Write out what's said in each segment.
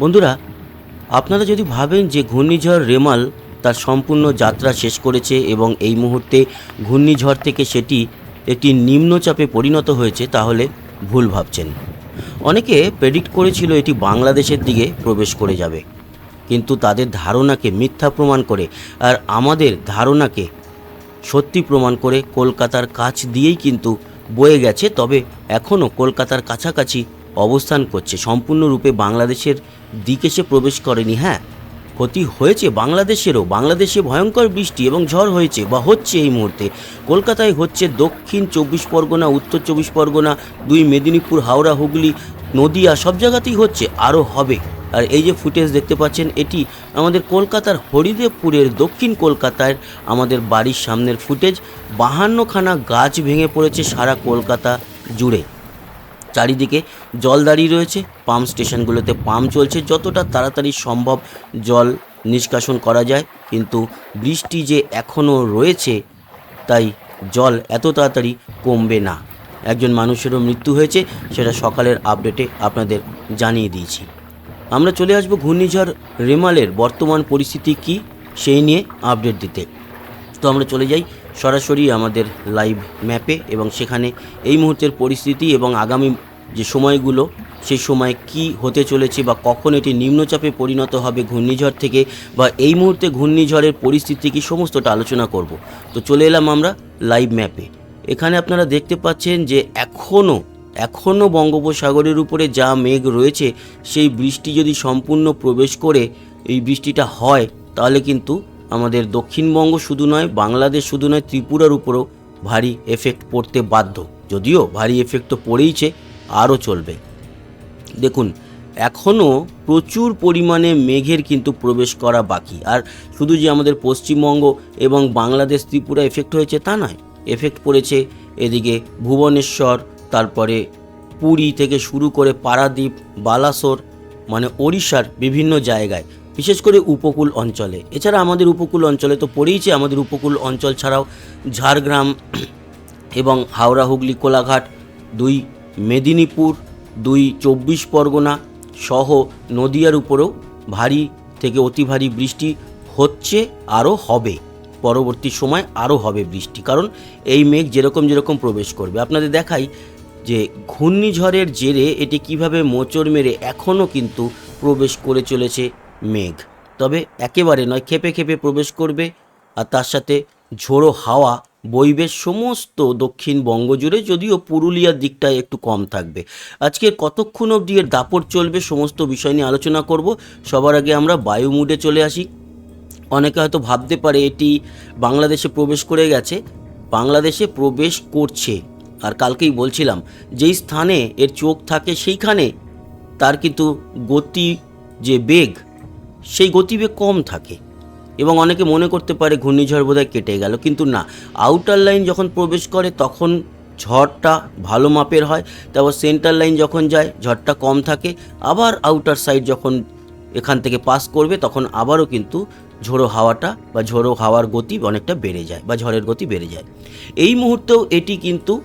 বন্ধুরা, আপনারা যদি ভাবেন যে ঘূর্ণিঝড় রেমাল তার সম্পূর্ণ যাত্রা শেষ করেছে এবং এই মুহূর্তে ঘূর্ণিঝড় থেকে সেটি একটি নিম্নচাপে পরিণত হয়েছে, তাহলে ভুল ভাবছেন। অনেকে প্রেডিক্ট করেছিল এটি বাংলাদেশের দিকে প্রবেশ করে যাবে। কিন্তু তাদের ধারণাকে মিথ্যা প্রমাণ করে আর আমাদের ধারণাকে সত্যি প্রমাণ করে, কলকাতার কাছ দিয়েই কিন্তু বয়ে গেছে। তবে এখনও কলকাতার কাছাকাছি অবস্থান করছে। সম্পূর্ণরূপে বাংলাদেশের দিকে সে প্রবেশ করেনি হ্যাঁ? ক্ষতি হয়েছে বাংলাদেশেরও। বাংলাদেশে ভয়ঙ্কর বৃষ্টি এবং ঝড় হয়েছে বা হচ্ছে এই মুহূর্তে। কলকাতায় হচ্ছে দক্ষিণ চব্বিশ পরগনা, উত্তর চব্বিশ পরগনা, দুই মেদিনীপুর, হাওড়া, হুগলি, নদিয়া সব জায়গাতেই হচ্ছে, আরও হবে। আর এই যে ফুটেজ দেখতে পাচ্ছেন, এটি আমাদের কলকাতার হরিদেবপুরের দক্ষিণ কলকাতার আমাদের বাড়ির সামনের ফুটেজ। বাহান্নখানা গাছ ভেঙে পড়েছে সারা কলকাতা জুড়ে। চারিদিকে জল দাঁড়িয়ে রয়েছে। পাম্প স্টেশনগুলোতে পাম্প চলছে। যতটা তাড়াতাড়ি সম্ভব জল নিষ্কাশন করা যায়। কিন্তু বৃষ্টি যে এখনও রয়েছে, তাই জল এত তাড়াতাড়ি কমবে না। একজন মানুষেরও মৃত্যু হয়েছে, সেটা সকালের আপডেটে আপনাদের জানিয়ে দিয়েছি। আমরা চলে আসব ঘূর্ণিঝড় রেমালের। বর্তমান পরিস্থিতি কি, সেই নিয়ে আপডেট দিতে। তো আমরা চলে যাই সরাসরি আমাদের লাইভ ম্যাপে এবং সেখানে এই মুহূর্তের পরিস্থিতি এবং আগামী যে সময়গুলো, সেই সময় কি হতে চলেছে বা কখন এটি নিম্নচাপে পরিণত হবে ঘূর্ণিঝড় থেকে বা এই মুহূর্তে ঘূর্ণিঝড়ের পরিস্থিতি কি সমস্তটা আলোচনা করব। তো চলে এলাম আমরা লাইভ ম্যাপে এখানে আপনারা দেখতে পাচ্ছেন যে এখনও এখনও বঙ্গোপসাগরের উপরে যা মেঘ রয়েছে, সেই বৃষ্টি যদি সম্পূর্ণ প্রবেশ করে, এই বৃষ্টিটা হয়, তাহলে কিন্তু আমাদের দক্ষিণবঙ্গ শুধু নয়, বাংলাদেশ শুধু নয়, ত্রিপুরার উপরও ভারী এফেক্ট পড়তে বাধ্য। যদিও ভারী এফেক্ট তো পড়েইছে, আরও চলবে। দেখুন, এখনও প্রচুর পরিমাণে মেঘের কিন্তু প্রবেশ করা বাকি। আর শুধু যে আমাদের পশ্চিমবঙ্গ এবং বাংলাদেশ, ত্রিপুরা এফেক্ট হয়েছে তা নয়। এফেক্ট পড়েছে এদিকে ভুবনেশ্বর, তারপরে পুরী থেকে শুরু করে পারাদ্বীপ, বালাসোর মানে ওড়িশার বিভিন্ন জায়গায়। বিশেষ করে উপকূল অঞ্চলে। এছাড়া আমাদের উপকূল অঞ্চলে তো পড়েইছে আমাদের উপকূল অঞ্চল ছাড়াও ঝাড়গ্রাম এবং হাওড়া, হুগলি, কোলাঘাট, দুই মেদিনীপুর, দুই চব্বিশ পরগনা সহ নদিয়ার উপরেও ভারী থেকে অতি ভারী বৃষ্টি হচ্ছে, আরও হবে। পরবর্তী সময় আরও হবে বৃষ্টি, কারণ এই মেঘ যেরকম যেরকম প্রবেশ করবে। আপনাদের দেখাই যে ঘূর্ণিঝড়ের জেরে এটি কীভাবে মোচড় মেরে এখনও কিন্তু প্রবেশ করে চলেছে মেঘ। তবে একেবারে নয়, খেপে খেপে প্রবেশ করবে আর তার সাথে ঝোড়ো হাওয়া বইবে সমস্ত দক্ষিণবঙ্গ জুড়ে, যদিও পুরুলিয়ার দিকটায় একটু কম থাকবে। আজকে কতক্ষণ অবধি এর দাপট চলবে সমস্ত বিষয় নিয়ে আলোচনা করব। সবার আগে আমরা বায়ু মুডে চলে আসি। অনেকে হয়তো ভাবতে পারে এটি বাংলাদেশে প্রবেশ করে গেছে। বাংলাদেশে প্রবেশ করছে। আর কালকেই বলছিলাম, যেই স্থানে এর চোখ থাকে সেইখানে তার কিন্তু গতি যে বেগ সেই গতিবেগ কম থাকে। এবং অনেকে মনে করতে পারে ঘূর্ণিঝড় বোধহয় কেটে গেল, কিন্তু না। আউটার লাইন যখন প্রবেশ করে, তখন ঝড়টা ভালো মাপের হয়, তারপর সেন্টার লাইন যখন যায়, ঝড়টা কম থাকে। আবার আউটার সাইড যখন এখান থেকে পাস করবে, তখন আবারও কিন্তু ঝোড়ো হাওয়াটা বা ঝোড়ো হাওয়ার গতি অনেকটা বেড়ে যায় বা ঝড়ের গতি বেড়ে যায়। এই মুহূর্তেও এটি কিন্তু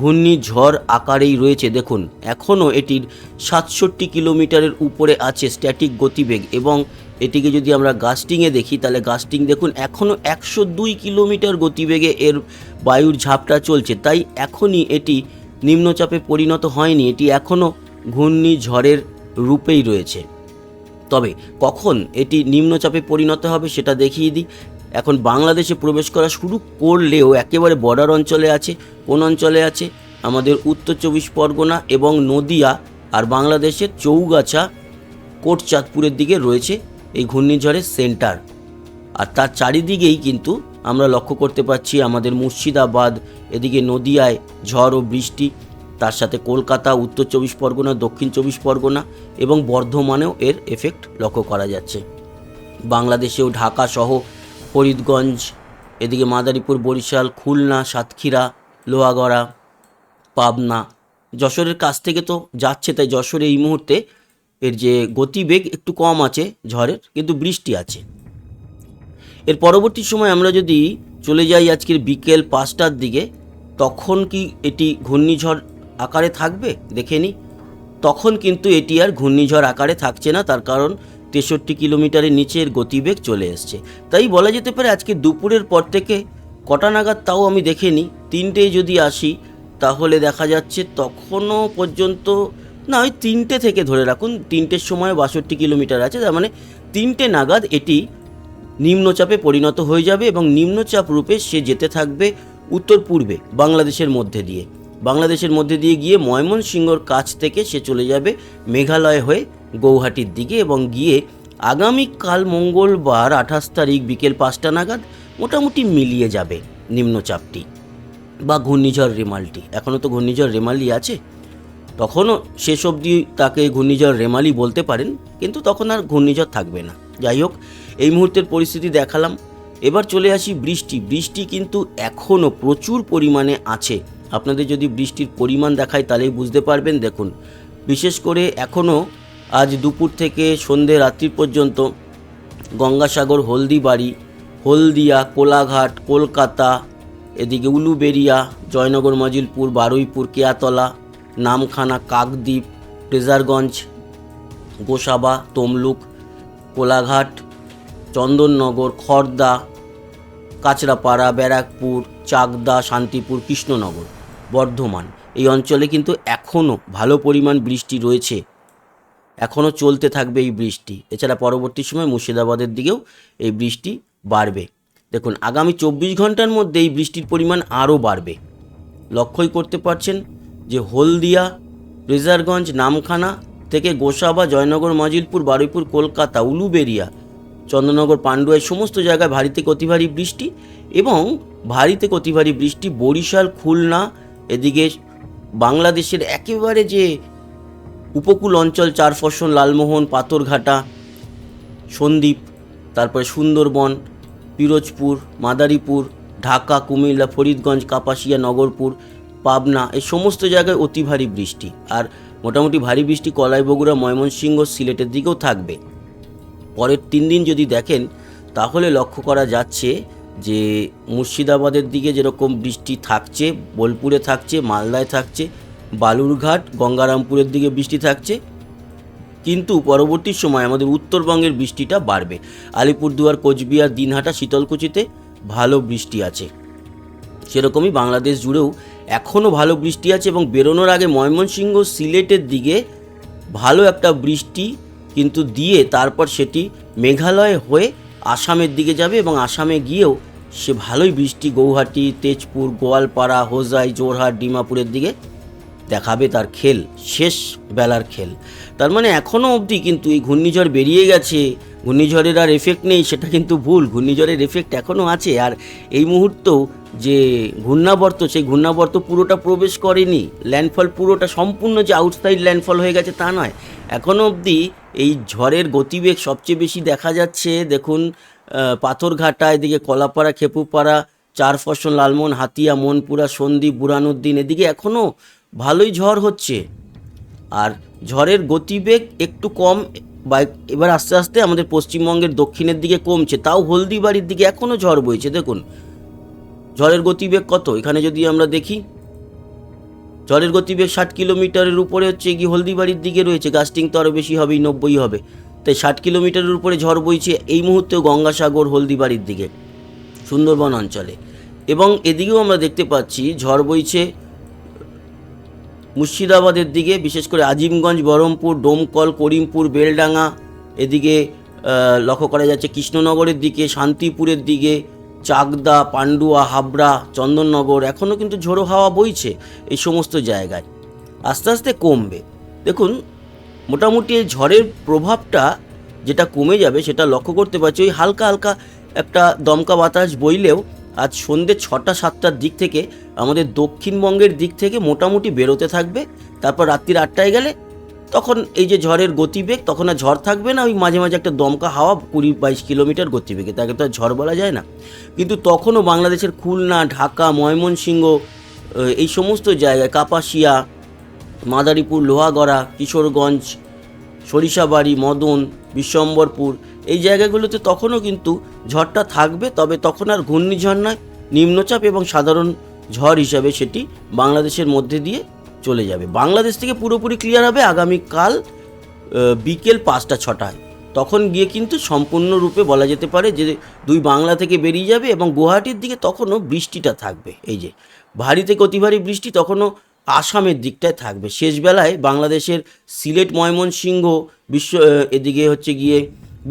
ঘূর্ণিঝড় আকারেই রয়েছে, দেখুন। এখনও এটির সাতষট্টি কিলোমিটারের উপরে আছে স্ট্যাটিক গতিবেগ এবং এটিকে যদি আমরা গাস্টিংয়ে দেখি, তাহলে গাস্টিং, দেখুন, এখনও একশো দুই কিলোমিটার গতিবেগে এর বায়ুর ঝাপটা চলছে। তাই এখনই এটি নিম্নচাপে পরিণত হয়নি, এটি এখনও ঘূর্ণিঝড়ের রূপেই রয়েছে। তবে কখন এটি নিম্নচাপে পরিণত হবে সেটা দেখিয়ে দিই। এখন বাংলাদেশে প্রবেশ করা শুরু করলেও একেবারে বর্ডার অঞ্চলে আছে। কোন অঞ্চলে আছে? আমাদের উত্তর চব্বিশ পরগনা এবং নদিয়া আর বাংলাদেশের চৌগাছা কোটচাঁদপুরের দিকে রয়েছে এই ঘূর্ণিঝড়ের সেন্টার আর তার চারিদিকেই কিন্তু আমরা লক্ষ্য করতে পারছি আমাদের মুর্শিদাবাদ, এদিকে নদিয়ায় ঝড় ও বৃষ্টি, তার সাথে কলকাতা, উত্তর চব্বিশ পরগনা, দক্ষিণ চব্বিশ পরগনা এবং বর্ধমানেও এর এফেক্ট লক্ষ্য করা যাচ্ছে। বাংলাদেশেও ঢাকা সহ ফরিদগঞ্জ, এদিকে মাদারীপুর, বরিশাল, খুলনা, সাতক্ষীরা, লোহাগড়া, পাবনা। যশোরের কাছ থেকে তো যাচ্ছে, তাই যশোরে এই মুহূর্তে এর যে গতিবেগ একটু কম আছে ঝড়ের, কিন্তু বৃষ্টি আছে। এর পরবর্তী সময় আমরা যদি চলে যাই আজকের বিকেল পাঁচটার দিকে, তখন কি এটি ঘূর্ণিঝড় আকারে থাকবে? দেখে নিই। তখন কিন্তু এটি আর ঘূর্ণিঝড় আকারে থাকছে না, তার কারণ তেষট্টি কিলোমিটারের নিচের গতিবেগ চলে এসছে। তাই বলা যেতে পারে আজকে দুপুরের পর থেকে কটা নাগাদ তাও আমি দেখিনি। তিনটে যদি আসি, তাহলে দেখা যাচ্ছে তখনও পর্যন্ত না, ওই তিনটে থেকে ধরে রাখুন, তিনটের সময় বাষট্টি কিলোমিটার আছে, তার মানে তিনটে নাগাদ এটি নিম্নচাপে পরিণত হয়ে যাবে এবং নিম্নচাপ রূপে সে যেতে থাকবে উত্তর পূর্বে বাংলাদেশের মধ্যে দিয়ে। বাংলাদেশের মধ্যে দিয়ে গিয়ে ময়মনসিংহর কাছ থেকে সে চলে যাবে মেঘালয় হয়ে গৌহাটির দিকে এবং গিয়ে আগামীকাল মঙ্গলবার আঠাশ তারিখ বিকেল পাঁচটা নাগাদ মোটামুটি মিলিয়ে যাবে নিম্নচাপটি বা ঘূর্ণিঝড় রেমালটি। এখনও তো ঘূর্ণিঝড় রেমালি আছে। তখনও শেষ অবধি তাকে ঘূর্ণিঝড় রেমালি বলতে পারেন, কিন্তু তখন আর ঘূর্ণিঝড় থাকবে না। যাই হোক, এই মুহূর্তের পরিস্থিতি দেখালাম। এবার চলে আসি বৃষ্টি। বৃষ্টি কিন্তু এখনও প্রচুর পরিমাণে আছে। আপনাদের যদি বৃষ্টির পরিমাণ দেখায় তাহলেই বুঝতে পারবেন। দেখুন, বিশেষ করে এখনও আজ দুপুর থেকে সন্ধে রাত্রি পর্যন্ত গঙ্গাসাগর, হলদিবাড়ি, হলদিয়া, কোলাঘাট, কলকাতা, এদিকে উলুবেরিয়া, জয়নগর, মজিলপুর, বারুইপুর, কেয়াতলা, নামখানা, কাকদ্বীপ ট্রেজারগঞ্জ গোসাবা, তমলুক, কোলাঘাট, চন্দননগর, খর্দা, কাঁচরাপাড়া, ব্যারাকপুর, চাকদা, শান্তিপুর, কৃষ্ণনগর, বর্ধমান। এই অঞ্চলে কিন্তু এখনও ভালো পরিমাণ বৃষ্টি রয়েছে। এখনও চলতে থাকবে এই বৃষ্টি। এছাড়া পরবর্তী সময় মুর্শিদাবাদের দিকেও এই বৃষ্টি বাড়বে। দেখুন, আগামী চব্বিশ ঘণ্টার মধ্যে এই বৃষ্টির পরিমাণ আরও বাড়বে। লক্ষ্যই করতে পারছেন যে হলদিয়া রেজারগঞ্জ নামখানা থেকে গোসাবা, জয়নগর, মজিলপুর, বারুইপুর, কলকাতা, উলুবেরিয়া চন্দ্রনগর পান্ডুয়া এই সমস্ত জায়গায় ভারী থেকে ভারী বৃষ্টি এবং ভারী থেকে ভারী বৃষ্টি বরিশাল, খুলনা, এদিকে বাংলাদেশের একেবারে যে উপকূল অঞ্চল চার ফসল লালমোহন, পাথরঘাটা, সন্দ্বীপ, তারপরে সুন্দরবন, পিরোজপুর, মাদারীপুর, ঢাকা, কুমিল্লা, ফরিদগঞ্জ, কাপাসিয়া, নগরপুর, পাবনা, এই সমস্ত জায়গায় অতি ভারী বৃষ্টি। আর মোটামুটি ভারী বৃষ্টি কলাই বগুড়া ময়মনসিংহ সিলেটের দিকেও থাকবে। পরের তিন দিন যদি দেখেন, তাহলে লক্ষ্য করা যাচ্ছে যে মুর্শিদাবাদের দিকে যেরকম বৃষ্টি থাকছে, বোলপুরে থাকছে, মালদায় থাকছে বালুরঘাট, গঙ্গারামপুরের দিকে বৃষ্টি থাকছে। কিন্তু পরবর্তী সময় আমাদের উত্তরবঙ্গের বৃষ্টিটা বাড়বে। আলিপুরদুয়ার, কোচবিহার, দিনহাটা, শীতলকুচিতে ভালো বৃষ্টি আছে। সেরকমই বাংলাদেশ জুড়েও এখনও ভালো বৃষ্টি আছে এবং বেরোনোর আগে ময়মনসিংহ সিলেটের দিকে ভালো একটা বৃষ্টি কিন্তু দিয়ে তারপর সেটি মেঘালয় হয়ে আসামের দিকে যাবে এবং আসামে গিয়েও সে ভালোই বৃষ্টি, গৌহাটি, তেজপুর, গোয়ালপাড়া, হোজাই জোরহাট ডিমাপুরের দিকে দেখাবে তার খেল, শেষ বেলার খেল। তার মানে এখনও অবধি কিন্তু এই ঘূর্ণিঝড় বেরিয়ে গেছে। ঘূর্ণিঝড়ের আর এফেক্ট নেই, সেটা কিন্তু ভুল। ঘূর্ণিঝড়ের এফেক্ট এখনও আছে। আর এই মুহূর্তেও যে ঘূর্ণাবর্ত, সেই ঘূর্ণাবর্ত পুরোটা প্রবেশ করেনি। ল্যান্ডফল পুরোটা সম্পূর্ণ যে আউটসাইড ল্যান্ডফল হয়ে গেছে তা নয়। এখনও অবধি এই ঝড়ের গতিবেগ সবচেয়ে বেশি দেখা যাচ্ছে। দেখুন পাথরঘাটা, এদিকে কলাপাড়া, খেপুপাড়া, চার ফসল, লালমোহন, হাতিয়া, মনপুরা, সন্দ্বীপ বুরানুদ্দিন এদিকে এখনও ভালোই ঝড় হচ্ছে। আর ঝড়ের গতিবেগ একটু কম, বা এবার আস্তে আস্তে আমাদের পশ্চিমবঙ্গের দক্ষিণের দিকে কমছে, তাও হলদিবাড়ির দিকে এখনও ঝড় বইছে। দেখুন, ঝড়ের গতিবেগ কত? এখানে যদি আমরা দেখি, ঝড়ের গতিবেগ ষাট কিলোমিটারের উপরে হচ্ছে কি হলদিবাড়ির দিকে রয়েছে। গাস্টিং তো আরও বেশি হবেই, নব্বই হবে। তাই ষাট কিলোমিটারের উপরে ঝড় বইছে এই মুহূর্তেও গঙ্গাসাগর হলদিবাড়ির দিকে, সুন্দরবন অঞ্চলে। এবং এদিকেও আমরা দেখতে পাচ্ছি, ঝড় বইছে মুর্শিদাবাদের দিকে, বিশেষ করে আজিমগঞ্জ, বহরমপুর, ডোমকল, করিমপুর, বেলডাঙ্গা, এদিকে লক্ষ্য করা যাচ্ছে কৃষ্ণনগরের দিকে, শান্তিপুরের দিকে, চাকদা, পান্ডুয়া, হাবড়া, চন্দননগর এখনও কিন্তু ঝোড়ো হাওয়া বইছে এই সমস্ত জায়গায়। আস্তে আস্তে কমবে। দেখুন, মোটামুটি এই ঝড়ের প্রভাবটা যেটা কমে যাবে সেটা লক্ষ্য করতে পারছি, ওই হালকা হালকা একটা দমকা বাতাস বইলেও আজ সন্ধ্যে ছটা, সাতটার দিক থেকে, আমাদের দক্ষিণবঙ্গের দিক থেকে মোটামুটি বেরোতে থাকবে। তারপর রাত্রির আটটায় গেলে, তখন এই যে ঝড়ের গতিবেগ, তখন আর ঝড় থাকবে না, ওই মাঝে মাঝে একটা দমকা হাওয়া কুড়ি বাইশ কিলোমিটার গতিবেগে, তাকে তো আর ঝড় বলা যায় না। কিন্তু তখনও বাংলাদেশের খুলনা, ঢাকা, ময়মনসিংহ এই সমস্ত জায়গায়, কাপাসিয়া, মাদারীপুর, লোহাগড়া, কিশোরগঞ্জ, সরিষাবাড়ি, মদন, বিশ্বম্বরপুর এই জায়গাগুলোতে তখনও কিন্তু ঝড়টা থাকবে, তবে তখন আর ঘূর্ণিঝড় নয়, নিম্নচাপ এবং সাধারণ ঝড় হিসাবে সেটি বাংলাদেশের মধ্যে দিয়ে চলে যাবে। বাংলাদেশ থেকে পুরোপুরি ক্লিয়ার হবে আগামীকাল বিকেল পাঁচটা ছটায়। তখন গিয়ে কিন্তু সম্পূর্ণরূপে বলা যেতে পারে যে দুই বাংলা থেকে বেরিয়ে যাবে এবং গুয়াহাটির দিকে তখনও বৃষ্টিটা থাকবে। এই যে ভারী থেকে অতি ভারী বৃষ্টি তখনও আসামের দিকটায় থাকবে। শেষ বেলায় বাংলাদেশের সিলেট, ময়মনসিংহ বিশ্ব, এদিকে হচ্ছে গিয়ে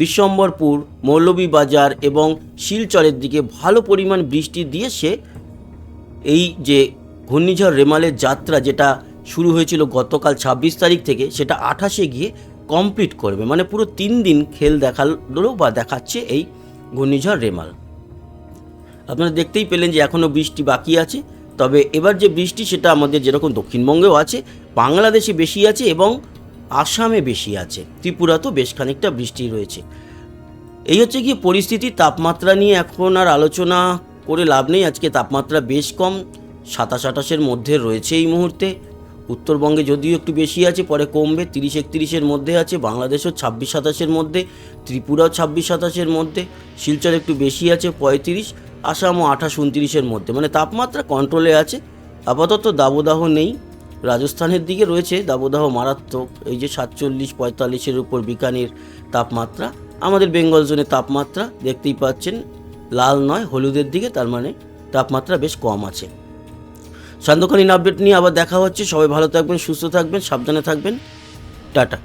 বিশ্বম্বরপুর, মৌলভীবাজার এবং শিলচরের দিকে ভালো পরিমাণ বৃষ্টি দিয়ে সে এই যে ঘূর্ণিঝড় রেমালের যাত্রা যেটা শুরু হয়েছিল গতকাল ছাব্বিশ তারিখ থেকে, সেটা আঠাশে গিয়ে কমপ্লিট করবে। মানে পুরো তিন দিন খেল দেখাল বা দেখাচ্ছে এই ঘূর্ণিঝড় রেমাল। আপনারা দেখতেই পেলেন যে এখনও বৃষ্টি বাকি আছে, তবে এবার যে বৃষ্টি সেটা আমাদের যেরকম দক্ষিণবঙ্গেও আছে, বাংলাদেশে বেশি আছে এবং আসামে বেশি আছে। ত্রিপুরাতেও বেশ খানিকটা বৃষ্টি রয়েছে। এই হচ্ছে গিয়ে পরিস্থিতি, তাপমাত্রা নিয়ে এখন আর আলোচনা করে লাভ নেই। আজকে তাপমাত্রা বেশ কম, সাতাশ আঠাশের মধ্যে রয়েছে এই মুহূর্তে। উত্তরবঙ্গে যদিও একটু বেশি আছে, পরে কমবে, তিরিশ একত্রিশের মধ্যে আছে, বাংলাদেশও ছাব্বিশ সাতাশের মধ্যে, ত্রিপুরাও ছাব্বিশ সাতাশের মধ্যে, শিলচর একটু বেশি আছে, পঁয়ত্রিশ, আসামও আঠাশ, উনত্রিশের মধ্যে। মানে তাপমাত্রা কন্ট্রোলে আছে, আপাতত দাবদাহ নেই। রাজস্থানের দিকে রয়েছে দাবদাহ মারাত্মক। এই যে সাতচল্লিশ পঁয়তাল্লিশের উপর বিকানির তাপমাত্রা, আমাদের বেঙ্গল জোনে তাপমাত্রা দেখতেই পাচ্ছেন লাল নয়, হলুদের দিকে তার মানে তাপমাত্রা বেশ কম আছে। সান্ধ্যকালীন আপডেট নিয়ে আবার দেখা হচ্ছে। সবাই ভালো থাকবেন, সুস্থ থাকবেন, সাবধানে থাকবেন। টাটা।